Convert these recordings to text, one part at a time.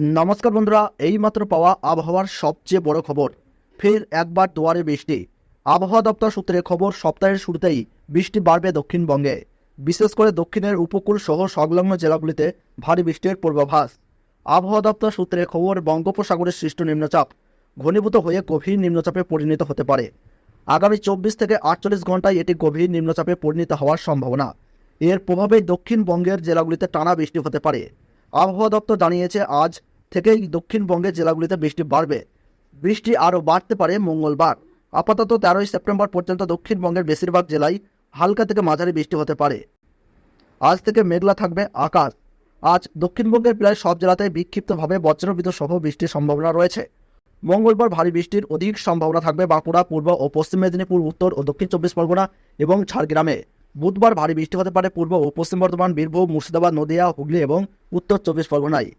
নমস্কার বন্ধুরা, এইমাত্র পাওয়া আবহাওয়ার সবচেয়ে বড় খবর। ফের একবার দুয়ারে বৃষ্টি। আবহাওয়া দপ্তর সূত্রে খবর, সপ্তাহের শুরুতেই বৃষ্টি বাড়বে দক্ষিণবঙ্গে। বিশেষ করে দক্ষিণের উপকূল সহ সংলগ্ন জেলাগুলিতে ভারী বৃষ্টির পূর্বাভাস। আবহাওয়া দপ্তর সূত্রে খবর, বঙ্গোপসাগরের সৃষ্ট নিম্নচাপ ঘনীভূত হয়ে গভীর নিম্নচাপে পরিণত হতে পারে। আগামী চব্বিশ থেকে আটচল্লিশ ঘন্টায় এটি গভীর নিম্নচাপে পরিণত হওয়ার সম্ভাবনা। এর প্রভাবে দক্ষিণবঙ্গের জেলাগুলিতে টানা বৃষ্টি হতে পারে। আবহাওয়া দপ্তর জানিয়েছে, আজ থেকেই দক্ষিণবঙ্গের জেলাগুলিতে বৃষ্টি বাড়বে। বৃষ্টি আরও বাড়তে পারে মঙ্গলবার। আপাতত তেরোই সেপ্টেম্বর পর্যন্ত দক্ষিণবঙ্গের বেশিরভাগ জেলায় হালকা থেকে মাঝারি বৃষ্টি হতে পারে। আজ থেকে মেঘলা থাকবে আকাশ। আজ দক্ষিণবঙ্গের প্রায় সব জেলাতে বিক্ষিপ্তভাবে বজ্রবিদ্যুৎ সহ বৃষ্টির সম্ভাবনা রয়েছে। মঙ্গলবার ভারী বৃষ্টির অধিক সম্ভাবনা থাকবে বাঁকুড়া, পূর্ব ও পশ্চিম মেদিনীপুর, উত্তর ও দক্ষিণ চব্বিশ পরগনা এবং ঝাড়গ্রামে। বুধবার ভারী বৃষ্টি হতে পারে পূর্ব ও পশ্চিম বর্ধমান, বীরভূম, মুর্শিদাবাদ, নদিয়া, হুগলি এবং উত্তর চব্বিশ পরগনায়।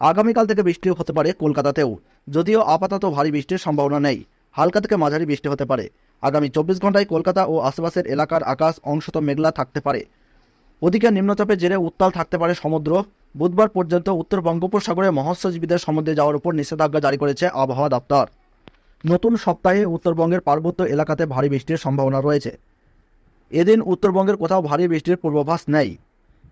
আগামীকাল থেকে বৃষ্টি হতে পারে কলকাতাতেও। যদিও আপাতত ভারী বৃষ্টির সম্ভাবনা নেই। হালকা থেকে মাঝারি বৃষ্টি হতে পারে। আগামী চব্বিশ ঘন্টায় কলকাতা ও আশেপাশের এলাকার আকাশ অংশত মেঘলা থাকতে পারে। ওদিকে নিম্নচাপের জেরে উত্তাল থাকতে পারে সমুদ্র। বুধবার পর্যন্ত উত্তর বঙ্গোপসাগরে মৎস্যজীবীদের সমুদ্রে যাওয়ার উপর নিষেধাজ্ঞা জারি করেছে আবহাওয়া দপ্তর। নতুন সপ্তাহে উত্তরবঙ্গের পার্বত্য এলাকাতে ভারী বৃষ্টির সম্ভাবনা রয়েছে। এদিন উত্তরবঙ্গের কোথাও ভারী বৃষ্টির পূর্বাভাস নেই।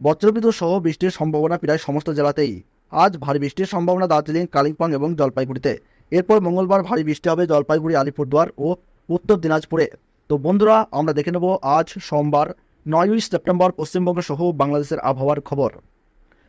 বজ্রবিদ্যুৎ সহ বৃষ্টির সম্ভাবনা প্রায় সমস্ত জেলাতেই। আজ ভারী বৃষ্টির সম্ভাবনা দার্জিলিং, কালিম্পং এবং জলপাইগুড়িতে। এরপর মঙ্গলবার ভারী বৃষ্টি হবে জলপাইগুড়ি, আলিপুরদুয়ার ও উত্তর দিনাজপুরে। তো বন্ধুরা, আমরা দেখে নেব আজ সোমবার, নয়ই সেপ্টেম্বর পশ্চিমবঙ্গ সহ বাংলাদেশের আবহাওয়ার খবর।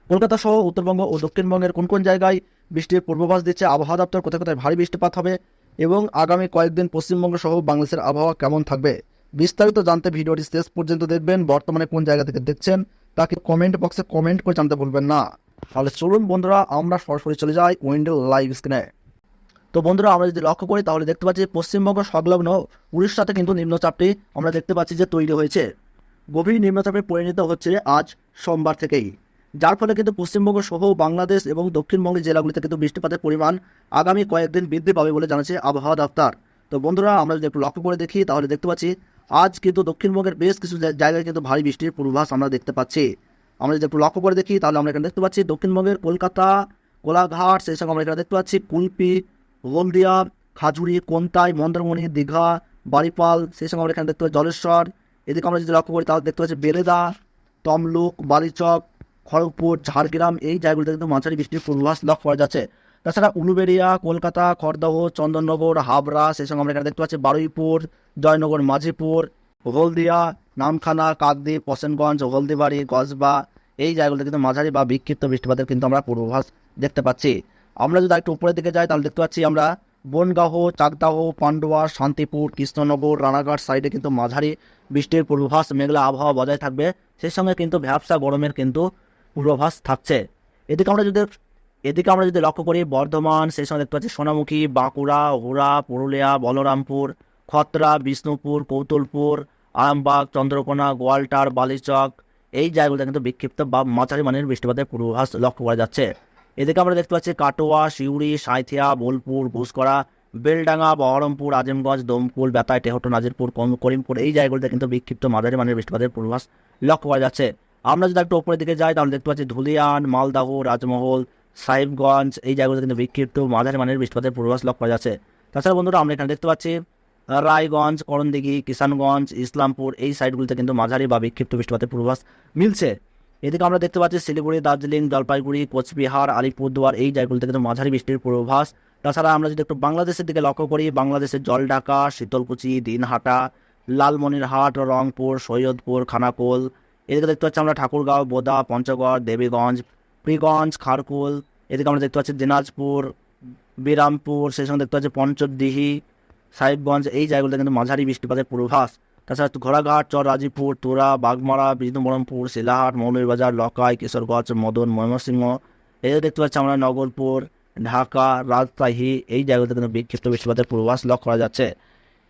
কলকাতা সহ উত্তরবঙ্গ ও দক্ষিণবঙ্গের কোন কোন জায়গায় বৃষ্টির পূর্বাভাস দিচ্ছে আবহাওয়া দপ্তর, কোথায় কোথায় ভারী বৃষ্টিপাত হবে এবং আগামী কয়েকদিন পশ্চিমবঙ্গ সহ বাংলাদেশের আবহাওয়া কেমন থাকবে? বিস্তারিত জানতে ভিডিওটি শেষ পর্যন্ত দেখবেন, বর্তমানে কোন জায়গা থেকে দেখছেন তাকে কমেন্ট বক্সে কমেন্ট করে জানতে ভুলবেন না। তাহলে চলুন বন্ধুরা, আমরা সরাসরি চলে যাই উইন্ডো লাইভ স্ক্রিনে তো বন্ধুরা, আমরা যদি লক্ষ্য করি, তাহলে দেখতে পাচ্ছি পশ্চিমবঙ্গ সংলগ্ন উড়িষ্যাতে কিন্তু নিম্নচাপটি আমরা দেখতে পাচ্ছি যে তৈরি হয়েছে। গভীর নিম্নচাপে পরিণত হচ্ছে আজ সোমবার থেকেই। যার ফলে কিন্তু পশ্চিমবঙ্গ সহ বাংলাদেশ এবং দক্ষিণবঙ্গের জেলাগুলিতে কিন্তু বৃষ্টিপাতের পরিমাণ আগামী কয়েকদিন বৃদ্ধি পাবে বলে জানাচ্ছে আবহাওয়া দপ্তর। তো বন্ধুরা, আমরা যদি একটু লক্ষ্য করে দেখি, তাহলে দেখতে পাচ্ছি আজ কিন্তু দক্ষিণবঙ্গের বেশ কিছু জায়গায় কিন্তু ভারী বৃষ্টির পূর্বাভাস আমরা দেখতে পাচ্ছি। আমরা যদি একটু লক্ষ্য করে দেখি, তাহলে আমরা এখানে দেখতে পাচ্ছি দক্ষিণবঙ্গের কলকাতা, কোলাঘাট, সেই সঙ্গে আমরা এখানে দেখতে পাচ্ছি কুলপি, হলদিয়া, খাজুরি, কোন্তাই, মন্দারমণি, দীঘা, বারিপাল, সেই সঙ্গে আমরা এখানে দেখতে পাচ্ছি জলেশ্বর। এদিকে আমরা যদি লক্ষ্য করি, তাহলে দেখতে পাচ্ছি বেলেদা তমলুক, বালিচক, খড়গপুর, ঝাড়গ্রাম, এই জায়গাগুলিতে কিন্তু মাঝারি বৃষ্টির পূর্বাভাস লক্ষ্য করা যাচ্ছে। তাছাড়া উলুবেড়িয়া, কলকাতা, খড়দহ, চন্দননগর, হাবড়া, সেই সঙ্গে আমরা এখানে দেখতে পাচ্ছি বারুইপুর, জয়নগর, মাঝিপুর, হলদিয়া নামখানা, কাকদ্বীপ, হোসেনগঞ্জ হলদিবাড়ি গজবা, এই জায়গাগুলোতে কিন্তু মাঝারি বা বিক্ষিপ্ত বৃষ্টিপাতের কিন্তু আমরা পূর্বাভাস দেখতে পাচ্ছি। আমরা যদি একটু উপরের দিকে যাই, তাহলে দেখতে পাচ্ছি আমরা বনগাহ চাকদাহ, পান্ডুয়া, শান্তিপুর, কৃষ্ণনগর, রানাঘাট সাইডে কিন্তু মাঝারি বৃষ্টির পূর্বাভাস মেঘলা আবহাওয়া বজায় থাকবে। সেই সঙ্গে কিন্তু ভ্যাবসা গরমের কিন্তু পূর্বাভাস থাকছে। এদিকে আমরা যদি, এদিকে আমরা যদি লক্ষ্য করি, বর্ধমান, সেই সঙ্গে দেখতে পাচ্ছি সোনামুখী, বাঁকুড়া হুড়া পুরুলিয়া, বলরামপুর, খতরা, বিষ্ণুপুর, কৌতলপুর আরামবাগ, চন্দ্রকোনা, গোয়ালটার, বালিচক, এই জায়গাগুলোতে কিন্তু বিক্ষিপ্ত বা মাঝারি মানের বৃষ্টিপাতের পূর্বাভাস লক্ষ্য করা যাচ্ছে। এদিকে আমরা দেখতে পাচ্ছি কাটোয়া শিউড়ি সাঁইথিয়া, বোলপুর ঘুষকরা বেলডাঙ্গা, বহরমপুর, আজিমগঞ্জ, দমকুল বেতায় টেহটো নাজিরপুর করিমপুর, এই জায়গাগুলোতে কিন্তু বিক্ষিপ্ত মাঝারি মানের বৃষ্টিপাতের পূর্বাভাস লক্ষ্য করা যাচ্ছে। আমরা যদি একটু ওপরের দিকে যাই, তাহলে দেখতে পাচ্ছি ধুলিয়ান, মালদাহ, রাজমহল, সাহেবগঞ্জ, এই জায়গাগুলোতে কিন্তু বিক্ষিপ্ত মাঝারি মানের বৃষ্টিপাতের পূর্বাভাস লক্ষ্য করা যাচ্ছে। তাছাড়া বন্ধুরা, আমরা এখানে দেখতে পাচ্ছি রায়গঞ্জ, করণদিঘি, কিষানগঞ্জ, ইসলামপুর, এই সাইডগুলিতে কিন্তু মাঝারি বা বিক্ষিপ্ত বৃষ্টিপাতের পূর্বাভাস মিলছে। এদিকে আমরা দেখতে পাচ্ছি শিলিগুড়ি, দার্জিলিং, জলপাইগুড়ি, কোচবিহার, আলিপুরদুয়ার এই জায়গাগুলিতে কিন্তু মাঝারি বৃষ্টির পূর্বাভাস। তাছাড়া আমরা যদি একটু বাংলাদেশের দিকে লক্ষ্য করি, বাংলাদেশের জলঢাকা, শীতলকুচি, দিনহাটা, লালমনিরহাট, রংপুর, সৈয়দপুর, খানাকোল, এদিকে দেখতে পাচ্ছি আমরা ঠাকুরগাঁও, বোদা, পঞ্চগড়, দেবীগঞ্জ, প্রিগঞ্জ, খারকুল, এদিকে আমরা দেখতে পাচ্ছি দিনাজপুর, বিরামপুর, সেই সঙ্গে দেখতে পাচ্ছি পঞ্চদিহি সাহেবগঞ্জ, এই জায়গাগুলোতে কিন্তু মাঝারি বৃষ্টিপাতের পূর্বাভাস। তাছাড়া ঘোড়াঘাট চর রাজীবপুর তোরা, বাগমারা, বিষ্ণুবরমপুর শিলাহাট মৌলভীবাজার, লকাই, কিশোরগঞ্জ, মদন, ময়মনসিংহ। যে দেখতে পাচ্ছি আমরা নগরপুর, ঢাকা, রাজশাহী, এই জায়গাগুলোতে কিন্তু বিক্ষিপ্ত বৃষ্টিপাতের পূর্বাভাস লক্ষ্য করা যাচ্ছে।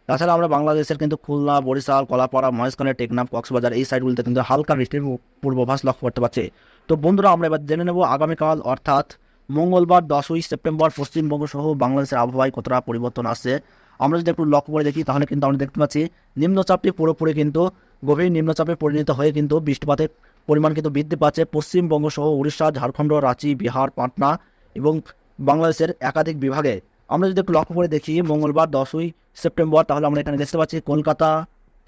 তাছাড়া আমরা বাংলাদেশের কিন্তু খুলনা, বরিশাল, কলাপাড়া, মহেশখালী, টেকনাফ, কক্সবাজার এই সাইডগুলিতে কিন্তু হালকা বৃষ্টির পূর্বাভাস লক্ষ্য করতে পারছি। তো বন্ধুরা, আমরা এবার জেনে নেব আগামীকাল, অর্থাৎ মঙ্গলবার, দশই সেপ্টেম্বর, পশ্চিমবঙ্গ সহ বাংলাদেশের আবহাওয়ায় কতটা পরিবর্তন আসছে। আমরা যদি একটু লক্ষ্য করে দেখি, তাহলে কিন্তু আমরা দেখতে পাচ্ছি নিম্নচাপটি পুরোপুরি কিন্তু গভীর নিম্নচাপে পরিণত হয়ে কিন্তু বৃষ্টিপাতের পরিমাণ কিন্তু বৃদ্ধি পাচ্ছে। পশ্চিমবঙ্গ সহ উড়িষ্যা, ঝাড়খণ্ড, রাঁচি, বিহার, পাটনা এবং বাংলাদেশের একাধিক বিভাগে। আমরা যদি একটু লক্ষ্য করে দেখি, মঙ্গলবার দশই সেপ্টেম্বর, তাহলে আমরা এখানে দেখতে পাচ্ছি কলকাতা,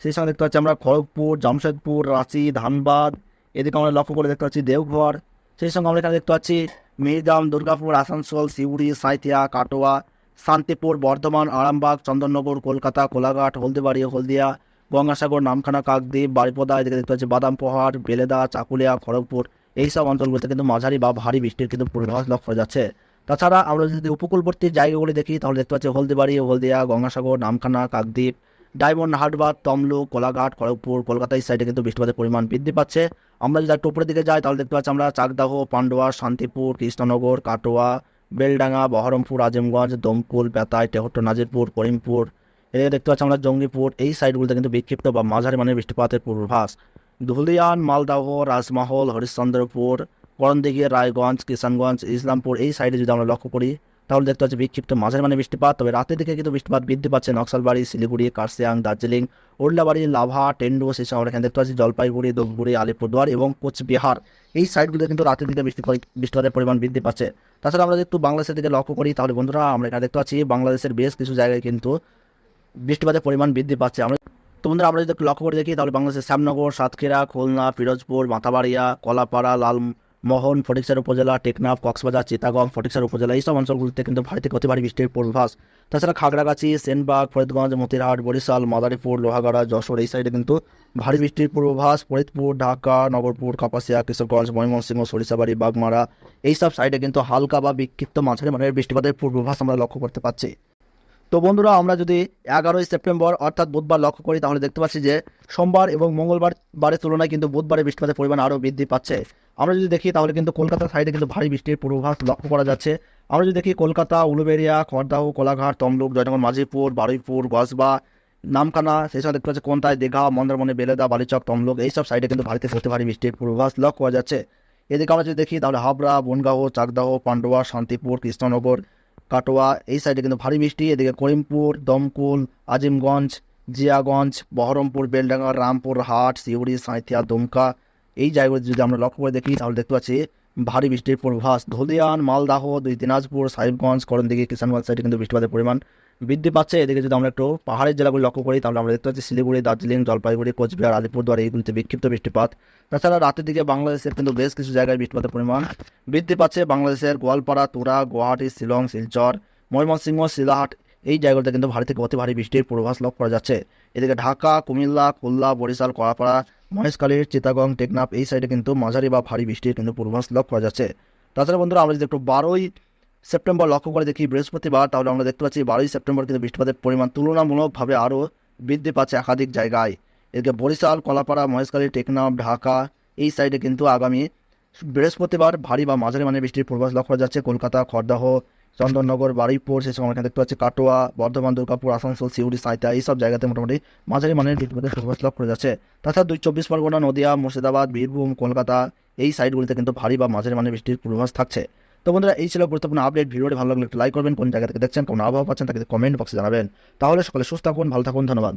সেই সঙ্গে দেখতে পাচ্ছি আমরা খড়গপুর, জামশেদপুর, রাঁচি, ধানবাদ, এদিকে আমরা লক্ষ্য করে দেখতে পাচ্ছি দেওঘর, সেই সঙ্গে আমরা এখানে দেখতে পাচ্ছি মিরদাম দুর্গাপুর, আসানসোল, সিউড়ি, সাঁইথিয়া, কাটোয়া শান্তিপুর, বর্ধমান, আরামবাগ, চন্দননগর, কলকাতা, কোলাঘাট, হলদিবাড়ি, হলদিয়া, গঙ্গাসাগর, নামখানা, কাকদ্বীপ, বারিপদা এদিকে দেখতে পাচ্ছি বাদাম পাহাড় বেলেদা, চাকুলিয়া, খড়গপুর এইসব অঞ্চলগুলোতে কিন্তু মাঝারি বা ভারী বৃষ্টির কিন্তু পূর্বাভাস লক্ষ্য যাচ্ছে। তাছাড়া আমরা যদি উপকূলবর্তী জায়গাগুলি দেখি, তাহলে দেখতে পাচ্ছি হলদিবাড়ি, হলদিয়া, গঙ্গাসাগর, নামখানা, কাকদ্বীপ, ডায়মন্ড হাটবাদ তমলুক, কোলাঘাট, খড়গপুর, কলকাতা, এই সাইডে কিন্তু বৃষ্টিপাতের পরিমাণ বৃদ্ধি পাচ্ছে। আমরা যদি একটু উপরের দিকে যাই, তাহলে দেখতে পাচ্ছি আমরা চাকদাহ, পান্ডুয়া, শান্তিপুর, কৃষ্ণনগর, কাটোয়া বেলডাঙ্গা, বহরমপুর, আজিমগঞ্জ দমকুল বেতাই টেহট্ট নাজিরপুর, করিমপুর। এদিকে দেখতে পাচ্ছি আমরা জঙ্গিপুর, এই সাইডগুলোতে কিন্তু বিক্ষিপ্ত বা মাঝারি মানের বৃষ্টিপাতের পূর্বাভাস। ধুলিয়ান মালদাহ, রাজমহল, হরিশ্চন্দ্রপুর, করণদিঘি, রায়গঞ্জ, কিষানগঞ্জ, ইসলামপুর, এই সাইডে যদি আমরা লক্ষ্য করি তাহলে দেখতে পাচ্ছি বিক্ষিপ্ত মাঝারি মানে বৃষ্টিপাত, তবে রাতের দিকে কিন্তু বৃষ্টিপাত বৃদ্ধি পাচ্ছে নকশালবাড়ি, শিলিগুড়ি, কার্সিয়াং, দার্জিলিং উল্লাবাড়ি লাভা টেন্ডু সেই আমরা এখানে দেখতে পাচ্ছি জলপাইগুড়ি, ধূপগুড়ি, আলিপুরদুয়ার এবং কোচবিহার। এই সাইডগুলোতে কিন্তু রাতের দিকে বৃষ্টি বৃষ্টিপাতের পরিমাণ বৃদ্ধি পাচ্ছে। তাছাড়া আমরা একটু বাংলাদেশের দিকে লক্ষ্য করি, তাহলে বন্ধুরা আমরা এখানে দেখতে পাচ্ছি বাংলাদেশের বেশ কিছু জায়গায় কিন্তু বৃষ্টিপাতের পরিমাণ বৃদ্ধি পাচ্ছে। আমরা তো বন্ধুরা আমরা যদি একটু লক্ষ্য করে দেখি, তাহলে বাংলাদেশের শ্যামনগর, সাতক্ষীরা, খুলনা পিরোজপুর মাথাবাড়িয়া কলাপাড়া লালমোহন ফটিকসার উপজেলা, টেকনাফ, কক্সবাজার, চিতাগং ফটিকসার উপজেলা, এইসব অঞ্চলগুলিতে কিন্তু ভারী থেকে অতি ভারী বৃষ্টির পূর্বাভাস। তাছাড়া খাগড়াগাছি, সেনবাগ, ফরিদগঞ্জ, মতিরহাট, বরিশাল, মাদারীপুর, লোহাগাড়া, যশোর, এই সাইডে কিন্তু ভারী বৃষ্টির পূর্বাভাস। ফরিদপুর, ঢাকা, নগরপুর, কাপাসিয়া, কিশোরগঞ্জ, ময়মনসিংহ, সরিষাবাড়ি, বাগমারা এইসব সাইডে কিন্তু হালকা বা বিক্ষিপ্ত মাঝারি মানের বৃষ্টিপাতের পূর্বাভাস আমরা লক্ষ্য করতে পারছি তো বন্ধুরা, আমরা যদি এগারোই সেপ্টেম্বর, অর্থাৎ বুধবার লক্ষ্য করি, তাহলে দেখতে পাচ্ছি যে সোমবার এবং মঙ্গলবার বারের তুলনায় কিন্তু বুধবারে বৃষ্টিপাতের পরিমাণ আরও বৃদ্ধি পাচ্ছে। আমরা যদি দেখি, তাহলে কিন্তু কলকাতা সাইডে কিন্তু ভারী বৃষ্টির পূর্বাভাস লক্ষ্য করা যাচ্ছে। আমরা যদি দেখি, কলকাতা উলুবেড়িয়া খড়দাহ কোলাঘাট, তমলুক, জয়নগর মাঝিপুর বারুইপুর গসবা নামকানা সেই সব দেখতে পাচ্ছি কোনটায় দীঘা, মন্দারমণি, বেলেদা, বালিচক, তমলুক, এইসব সাইডে কিন্তু ভারীতে সত্যি ভারী বৃষ্টির পূর্বাভাস লক্ষ্য করা যাচ্ছে। এদিকে আমরা যদি দেখি, তাহলে হাবড়া, বনগাঁও, চাকদাহ, পান্ডুয়া, শান্তিপুর, কৃষ্ণনগর কাটোয়া, এই সাইডে কিন্তু ভারী বৃষ্টি এদিকে করিমপুর, দমকুল, আজিমগঞ্জ, জিয়াগঞ্জ, বহরমপুর, বেলডাঙ্গা, রামপুর, হাট, সিউড়ি সাঁথিয়া দুমকা। এই জায়গাগুলো যদি আমরা লক্ষ্য করে দেখি, তাহলে দেখতে পাচ্ছি ভারী বৃষ্টির পূর্বাভাস ধুলিয়ান মালদাহ, দুই দিনাজপুর, সাহেবগঞ্জ, করণদিঘি, কিষানগঞ্জ সাইডে কিন্তু বৃষ্টিপাতের পরিমাণ বৃদ্ধি পাচ্ছে। এদিকে যদি আমরা একটু পাহাড়ের জেলাগুলো লক্ষ্য করি, তাহলে আমরা দেখতে পাচ্ছি শিলিগুড়ি, দার্জিলিং, জলপাইগুড়ি, কোচবিহার, আলিপুরদুয়ার এইগুলিতে বিক্ষিপ্ত বৃষ্টিপাত। তাছাড়া রাতের দিকে বাংলাদেশের কিন্তু বেশ কিছু জায়গায় বৃষ্টিপাতের পরিমাণ বৃদ্ধি পাচ্ছে। বাংলাদেশের গোয়ালপাড়া, তুরা, গুয়াহাটি, শিলং, শিলচর, ময়মনসিংহ, শিলাহাট, এই জায়গাগুলোতে কিন্তু ভারী থেকে অতি ভারী বৃষ্টির পূর্বাভাস লক্ষ্য করা যাচ্ছে। এদিকে ঢাকা, কুমিল্লা, খুলনা, বরিশাল কড়াপাড়া মহেশখালীর চিতাগং টেকনাফ, এই সাইডে কিন্তু মাঝারি বা ভারী বৃষ্টির কিন্তু পূর্বাভাস লক্ষ্য করা যাচ্ছে। তাছাড়া বন্ধুরা, আমরা যদি একটু বারোই সেপ্টেম্বর লক্ষ্য করে দেখি বৃহস্পতিবার, তাহলে আমরা দেখতে পাচ্ছি বারোই সেপ্টেম্বর কিন্তু বৃষ্টিপাতের পরিমাণ তুলনামূলকভাবে আরও বৃদ্ধি পাচ্ছে একাধিক জায়গায়। এদিকে বরিশাল, কলাপাড়া, মহেশখালী, টেকনাফ, ঢাকা এই সাইডে কিন্তু আগামী বৃহস্পতিবার ভারী বা মাঝারি মানের বৃষ্টির পূর্বাভাস লক্ষ্য করা যাচ্ছে। কলকাতা, খড়দাহ, চন্দননগর, বারুইপুর সময় এখানে দেখতে পাচ্ছি কাটোয়া, বর্ধমান, দুর্গাপুর, আসানসোল, সিউড়ি সাঁইতা এইসব জায়গাতে মোটামুটি মাঝারি মানের বৃষ্টিপাতের পূর্বাভাস লক্ষ্য করা যাচ্ছে। তাছাড়া দুই চব্বিশ পরগনা, নদিয়া, মুর্শিদাবাদ, বীরভূম, কলকাতা এই সাইডগুলিতে কিন্তু ভারী বা মাঝারি মানের বৃষ্টির পূর্বাভাস থাকছে। তো বন্ধুরা, এই ছিল গুরুত্বপূর্ণ আপডেট ভিডিওটি ভালো লাগলে একটু লাইক করবেন। কোন জায়গা থেকে দেখছেন, কোন আবহাওয়া পাচ্ছেন, তাকে কমেন্ট বক্সে জানাবেন। তাহলে সকলে সুস্থ থাকুন, ভালো থাকুন, ধন্যবাদ।